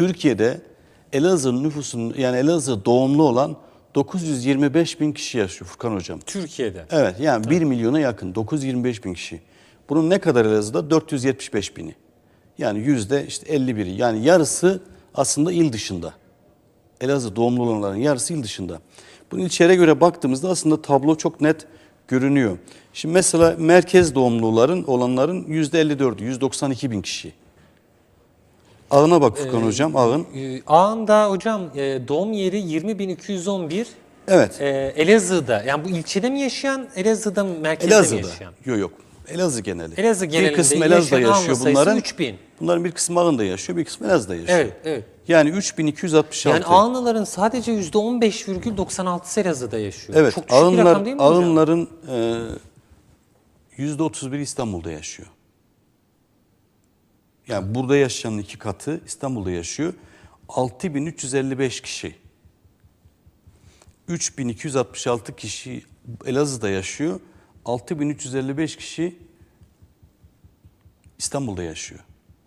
Türkiye'de Elazığ nüfusunun yani Elazığ doğumlu olan 925 bin kişi yaşıyor Furkan Hocam. Türkiye'de. Evet yani 1 milyona yakın 925 bin kişi. Bunun ne kadar Elazığ'da? 475 bini. Yani yüzde işte 51'i yani yarısı aslında il dışında. Elazığ doğumlu olanların yarısı il dışında. Bunun ilçelere göre baktığımızda aslında tablo çok net görünüyor. Şimdi mesela merkez doğumluların olanların yüzde 54'ü 192 bin kişi. Ağına bak Furkan Hocam ağın. Ee, Ağında hocam e, doğum yeri 20.211. Evet. Ee, Elazığ'da. Yani bu ilçede mi yaşayan, Elazığ'da mı, merkezde mi Elazığ'da. yaşayan? Yok yok. Elazığ geneli. Elazığ Bir genelinde kısmı Elazığ'da yaşayan yaşıyor sayısı bunların. 3000. Bunların bir kısmı Ağın'da yaşıyor, bir kısmı Elazığ'da yaşıyor. Evet, evet. Yani 3266. Yani Ağınlıların sadece %15,96'sı Elazığ'da yaşıyor. Evet, Çok düşük bir rakam değil mi hocam? Ağınların e, %31 İstanbul'da yaşıyor. Yani burada yaşayan iki katı İstanbul'da yaşıyor. 6355 kişi. 3266 kişi Elazığ'da yaşıyor. 6355 kişi İstanbul'da yaşıyor.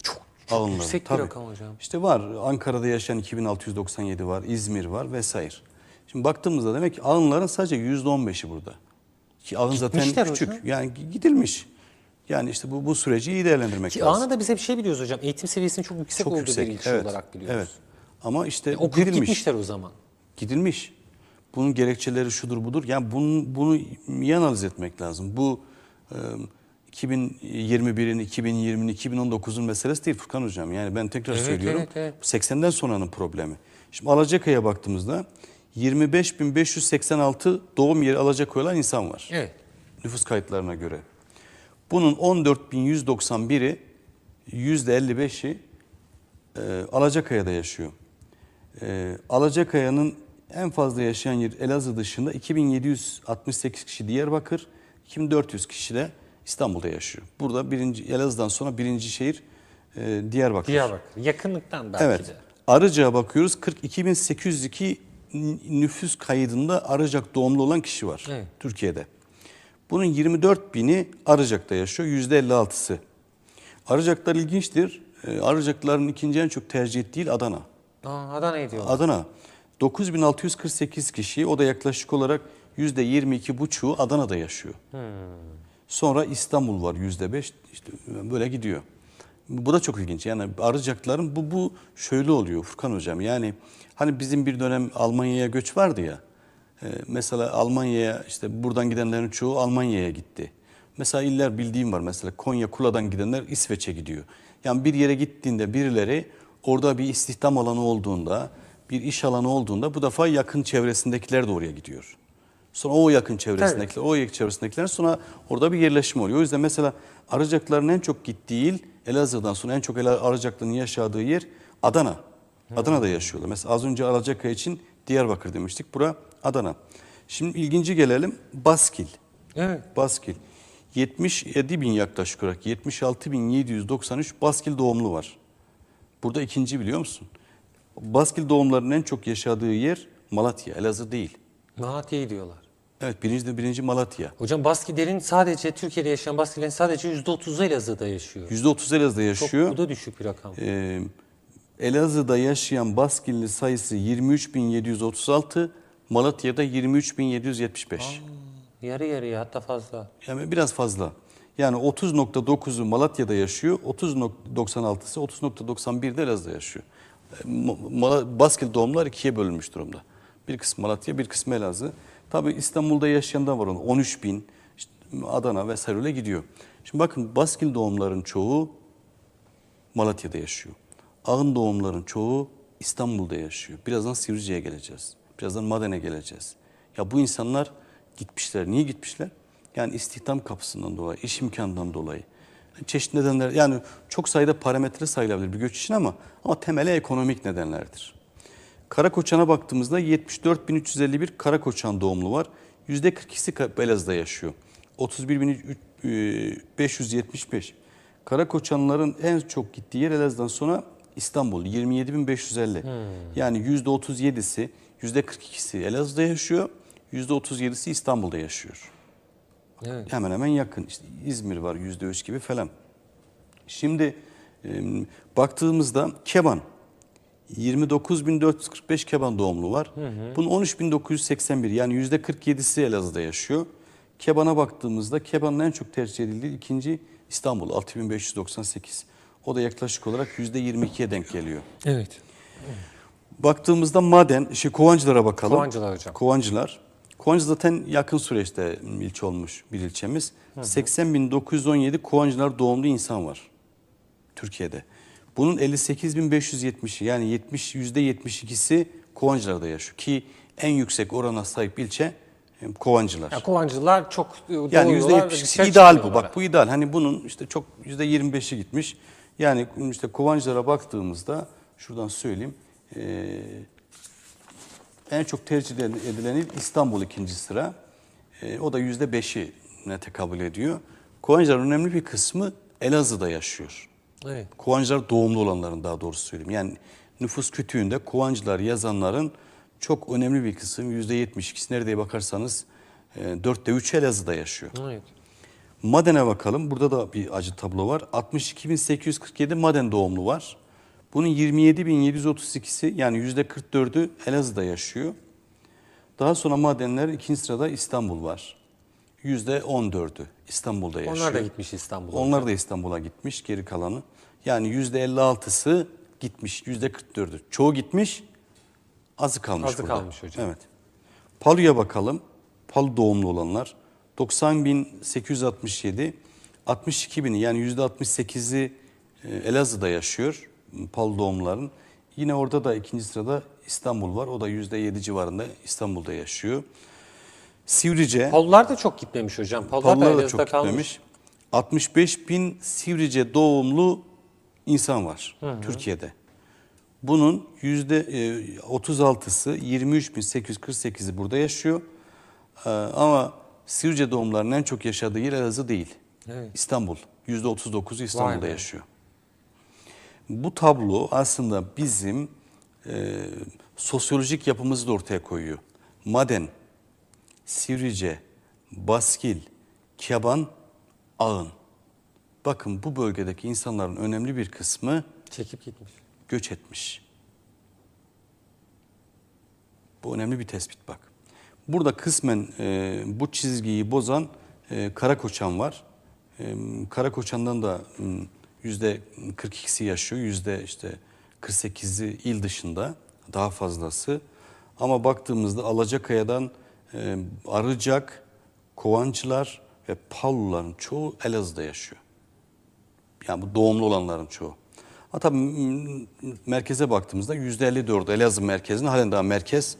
Çok, Ağınların, yüksek bir tabii. rakam hocam. İşte var Ankara'da yaşayan 2697 var, İzmir var vesaire. Şimdi baktığımızda demek ki ağınların sadece %15'i burada. Ki zaten Gitmişler küçük. hocam. Yani gidilmiş. Yani işte bu bu süreci iyi değerlendirmek Ki lazım. Ağın'da bize bir şey biliyoruz hocam. Eğitim seviyesinin çok yüksek Çok olduğu yüksek. bir ilçe evet. olarak biliyoruz. Evet. Ama işte Okuyup gidilmiş. gitmişler o zaman. Gidilmiş. Bunun gerekçeleri şudur budur. Yani bunu, bunu iyi analiz etmek lazım. Bu e, 2021'in, 2020'nin, 2019'un meselesi değil Furkan Hocam. Yani ben tekrar Evet, söylüyorum. evet, evet. 80'den sonranın problemi. Şimdi Alacakaya baktığımızda 25.586 doğum yeri Alacakaya insan var. Evet. Nüfus kayıtlarına göre. Bunun 14.191'i %55'i e, Alacakaya'da yaşıyor. E, Alacakaya'nın en fazla yaşayan yer Elazığ dışında 2768 kişi Diyarbakır, 2400 kişi de İstanbul'da yaşıyor. Burada birinci Elazığ'dan sonra birinci şehir e, Diyarbakır. Diyarbakır. Yakınlıktan belki Evet. de. Arıcak'a bakıyoruz. 42.802 nüfus kaydında Arıcak doğumlu olan kişi var Evet. Türkiye'de. Bunun 24 bini Arıcak'ta yaşıyor. %56'sı. Arıcaklar ilginçtir. Ee, Arıcakların ikinci en çok tercih ettiği il Adana. Aa, Adana'ya diyor. Adana 9648 kişi o da yaklaşık olarak %22,5'u Adana'da yaşıyor. Sonra İstanbul var %5 işte böyle gidiyor. Bu da çok ilginç. Yani arayacakların bu bu şöyle oluyor Furkan hocam. Yani hani bizim bir dönem Almanya'ya göç vardı ya. Ee, mesela Almanya'ya işte buradan gidenlerin çoğu Almanya'ya gitti. Mesela iller bildiğim var mesela Konya Kula'dan gidenler İsveç'e gidiyor. Yani bir yere gittiğinde birileri orada bir istihdam alanı olduğunda, bir iş alanı olduğunda bu defa yakın çevresindekiler de oraya gidiyor. Sonra o yakın çevresindekiler, o yakın çevresindekiler sonra orada bir yerleşim oluyor. O yüzden mesela arıcakların en çok gittiği il Elazığ'dan sonra en çok arıcakların yaşadığı yer Adana. Adana'da yaşıyorlar. Mesela az önce Alacakaya için Diyarbakır demiştik. Bura Adana. Şimdi ilginci gelelim Baskil. Evet. Baskil. 77 bin yaklaşık olarak 76.793 Baskil doğumlu var. Burada ikinci biliyor musun? Baskil doğumlarının en çok yaşadığı yer Malatya, Elazığ değil. Malatya'yı diyorlar. Evet birinci de birinci Malatya. Hocam Baskilerin sadece Türkiye'de yaşayan Baskilerin sadece %30'u Elazığ'da yaşıyor. %30 Elazığ'da Çok, yaşıyor. bu da düşük bir rakam. Ee, Elazığ'da yaşayan Baskilli sayısı 23.736, Malatya'da 23.775. Yarı yarıya hatta fazla. Yani biraz fazla. Yani 30.9'u Malatya'da yaşıyor, 30.96'sı 30.91'de Elazığ'da yaşıyor. Baskil doğumlar ikiye bölünmüş durumda. Bir kısmı Malatya, bir kısmı Elazığ. Tabii İstanbul'da yaşayan da var onun. 13 bin, işte Adana vesaire gidiyor. Şimdi bakın Baskil doğumların çoğu Malatya'da yaşıyor. Ağın doğumların çoğu İstanbul'da yaşıyor. Birazdan Sivrice'ye geleceğiz. Birazdan Maden'e geleceğiz. Ya bu insanlar gitmişler. Niye gitmişler? Yani istihdam kapısından dolayı, iş imkanından dolayı. Çeşitli nedenler yani çok sayıda parametre sayılabilir bir göç için ama ama temeli ekonomik nedenlerdir. Karakoçan'a baktığımızda 74.351 Karakoçan doğumlu var. %42'si Elazığ'da yaşıyor. 31.575. Karakoçanların en çok gittiği yer Elazığ'dan sonra İstanbul 27.550. Yani %37'si, %42'si Elazığ'da yaşıyor, %37'si İstanbul'da yaşıyor. Evet. Hemen hemen yakın. İşte İzmir var %3 gibi falan. Şimdi e, baktığımızda Keban 29.445 Keban doğumlu var. Bunun 13.981 yani %47'si Elazığ'da yaşıyor. Keban'a baktığımızda Keban'ın en çok tercih edildiği ikinci İstanbul 6598. O da yaklaşık olarak %22'ye denk geliyor. Evet. Baktığımızda maden, şey Kovancılara bakalım. Kovancılar hocam. Kovancılar. Kovancı zaten yakın süreçte ilçe olmuş bir ilçemiz. 80.917 Kovancılar doğumlu insan var Türkiye'de. Bunun 58.570'i yani 70 %72'si Kovancılar'da yaşıyor ki en yüksek orana sahip ilçe e, Kovancılar. Ya Kovancılar çok Yani doğuyorlar, %72 dışarı ideal bu. Bak bu ideal. Hani bunun işte çok %25'i gitmiş. Yani işte Kovancılara baktığımızda şuradan söyleyeyim. eee, en çok tercih edilen il İstanbul ikinci sıra. Eee, o da %5'i ne tekabül ediyor. Kovancıların önemli bir kısmı Elazığ'da yaşıyor. Evet. Kovancılar doğumlu olanların daha doğrusu söyleyeyim. Yani nüfus kütüğünde Kovancılar yazanların çok önemli bir kısmı %72'si nereye bakarsanız e, dörtte 3 Elazığ'da yaşıyor. Evet. Maden'e bakalım. Burada da bir acı tablo var. 62.847 Maden doğumlu var. Bunun 27.732'si yani %44'ü Elazığ'da yaşıyor. Daha sonra madenler ikinci sırada İstanbul var. %14'ü İstanbul'da yaşıyor. Onlar da gitmiş İstanbul'a. Onlar da İstanbul'a gitmiş geri kalanı. Yani %56'sı gitmiş, %44'ü. Çoğu gitmiş, azı kalmış Azı burada. kalmış hocam. Evet. Palu'ya bakalım. Palu doğumlu olanlar. 90.867, 62 bini yani %68'i e, Elazığ'da yaşıyor Palu doğumluların. Yine orada da ikinci sırada İstanbul var. O da %7 civarında İstanbul'da yaşıyor. Sivrice. Palular da çok gitmemiş hocam. Palular da Palulara da Elazığ'da çok kalmış. gitmemiş. 65 bin Sivrice doğumlu insan var Türkiye'de. Bunun yüzde e, 36'sı 23.848'i burada yaşıyor. Ee, Ama Sivrice doğumlarının en çok yaşadığı yer Elazığ değil. Evet. İstanbul. Yüzde 39'u İstanbul'da be. yaşıyor. Bu tablo aslında bizim e, sosyolojik yapımızı da ortaya koyuyor. Maden, Sivrice, Baskil, Keban, Ağın. Bakın bu bölgedeki insanların önemli bir kısmı Çekip gitmiş. göç etmiş. Bu önemli bir tespit bak. Burada kısmen e, bu çizgiyi bozan e, Karakoçan var. E, Karakoçan'dan da yüzde 42'si yaşıyor. Yüzde işte 48'i il dışında daha fazlası. Ama baktığımızda Alacakaya'dan e, Arıcak, Kovançılar ve Palluların çoğu Elazığ'da yaşıyor. Yani bu doğumlu olanların çoğu. Hatta m- merkeze baktığımızda %54 Elazığ merkezinde halen daha merkez,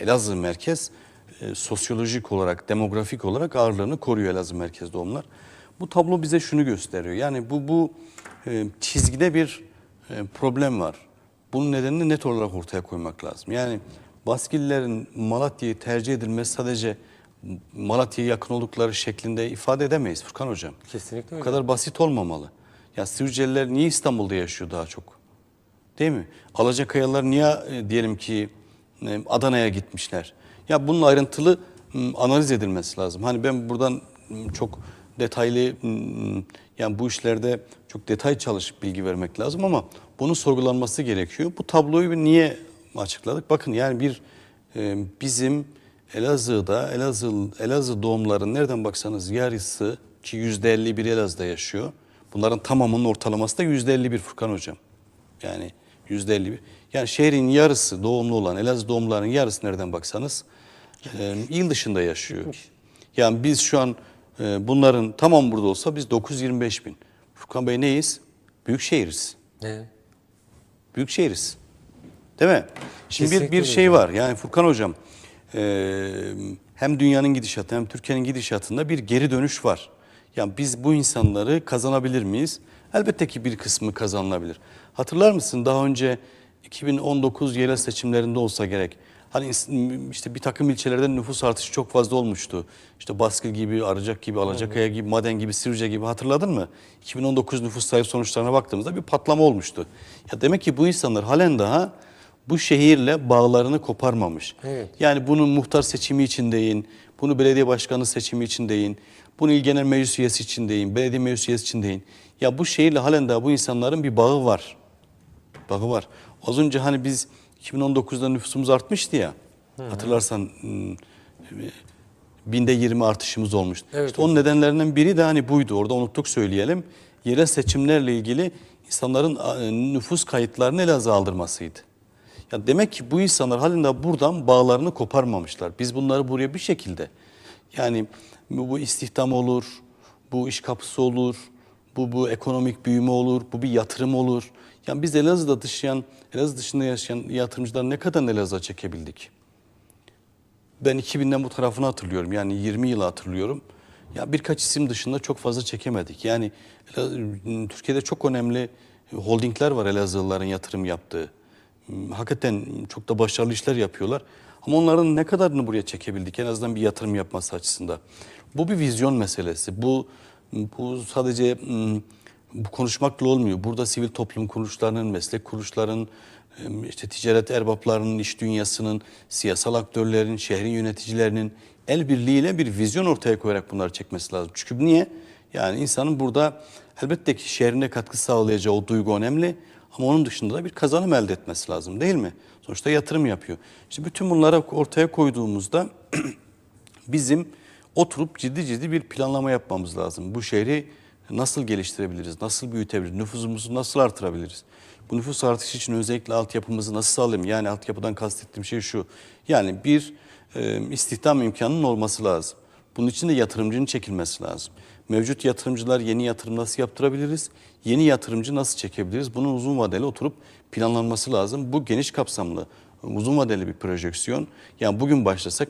Elazığ merkez e, sosyolojik olarak, demografik olarak ağırlığını koruyor Elazığ merkez doğumlar. Bu tablo bize şunu gösteriyor. Yani bu bu e, çizgide bir e, problem var. Bunun nedenini net olarak ortaya koymak lazım. Yani Baskillerin Malatya'yı tercih edilmesi sadece Malatya'ya yakın oldukları şeklinde ifade edemeyiz Furkan Hocam. Kesinlikle Bu öyle. kadar basit olmamalı. Ya Sivrice'liler niye İstanbul'da yaşıyor daha çok? Değil mi? Alacakayalılar niye e, diyelim ki e, Adana'ya gitmişler? Ya bunun ayrıntılı analiz edilmesi lazım. Hani ben buradan çok detaylı yani bu işlerde çok detay çalışıp bilgi vermek lazım ama bunun sorgulanması gerekiyor. Bu tabloyu niye açıkladık? Bakın yani bir e, bizim Elazığ'da Elazığ Elazığ doğumların nereden baksanız yarısı ki %51 Elazığ'da yaşıyor. Bunların tamamının ortalaması da %51 Furkan Hocam. Yani %51. Yani şehrin yarısı doğumlu olan Elazığ doğumluların yarısı nereden baksanız e, il dışında yaşıyor. Yani biz şu an e, bunların tamam burada olsa biz 925 bin. Furkan Bey neyiz? Büyük şehiriz. Evet. Büyük şehiriz. Değil mi? Şimdi bir, Kesinlikle bir şey var. Yani Furkan Hocam e, hem dünyanın gidişatı hem Türkiye'nin gidişatında bir geri dönüş var. Yani biz bu insanları kazanabilir miyiz? Elbette ki bir kısmı kazanılabilir. Hatırlar mısın daha önce 2019 yerel seçimlerinde olsa gerek. Hani işte bir takım ilçelerde nüfus artışı çok fazla olmuştu. İşte Baskıl gibi, Arıcak gibi, Alacakaya gibi, Maden gibi, Sivrice gibi hatırladın mı? 2019 nüfus sayı sonuçlarına baktığımızda bir patlama olmuştu. Ya demek ki bu insanlar halen daha bu şehirle bağlarını koparmamış. Evet. Yani bunun muhtar seçimi için deyin, bunu belediye başkanı seçimi için deyin, bunu il genel meclis üyesi için deyin, belediye meclis üyesi için deyin. Ya bu şehirle halen daha bu insanların bir bağı var. Bağı var. Az önce hani biz 2019'da nüfusumuz artmıştı ya. Hatırlarsan ım, binde 20 artışımız olmuştu. Evet işte onun nedenlerinden biri de hani buydu. Orada unuttuk söyleyelim. Yerel seçimlerle ilgili insanların nüfus kayıtlarını Elazığ'a aldırmasıydı. Ya demek ki bu insanlar halinde buradan bağlarını koparmamışlar. Biz bunları buraya bir şekilde yani bu istihdam olur, bu iş kapısı olur, bu bu ekonomik büyüme olur, bu bir yatırım olur. Yani biz Elazığ'da dışlayan, Elazığ dışında yaşayan yatırımcılar ne kadar Elazığ'a çekebildik? Ben 2000'den bu tarafını hatırlıyorum. Yani 20 yılı hatırlıyorum. Ya birkaç isim dışında çok fazla çekemedik. Yani Türkiye'de çok önemli holdingler var Elazığlıların yatırım yaptığı. Hmm, Hakikaten çok da başarılı işler yapıyorlar. Ama onların ne kadarını buraya çekebildik en azından bir yatırım yapması açısından. Bu bir vizyon meselesi. Bu bu sadece hmm, bu konuşmakla olmuyor. Burada sivil toplum kuruluşlarının, meslek kuruluşlarının, işte ticaret erbaplarının, iş dünyasının, siyasal aktörlerin, şehrin yöneticilerinin el birliğiyle bir vizyon ortaya koyarak bunları çekmesi lazım. Çünkü niye? Yani insanın burada elbette ki şehrine katkı sağlayacağı o duygu önemli ama onun dışında da bir kazanım elde etmesi lazım değil mi? Sonuçta yatırım yapıyor. İşte bütün bunları ortaya koyduğumuzda bizim oturup ciddi ciddi bir planlama yapmamız lazım. Bu şehri nasıl geliştirebiliriz, nasıl büyütebiliriz, nüfusumuzu nasıl artırabiliriz? Bu nüfus artışı için özellikle altyapımızı nasıl sağlayalım? Yani altyapıdan kastettiğim şey şu. Yani bir e, istihdam imkanının olması lazım. Bunun için de yatırımcının çekilmesi lazım. Mevcut yatırımcılar yeni yatırım nasıl yaptırabiliriz? Yeni yatırımcı nasıl çekebiliriz? Bunun uzun vadeli oturup planlanması lazım. Bu geniş kapsamlı, uzun vadeli bir projeksiyon. Yani bugün başlasak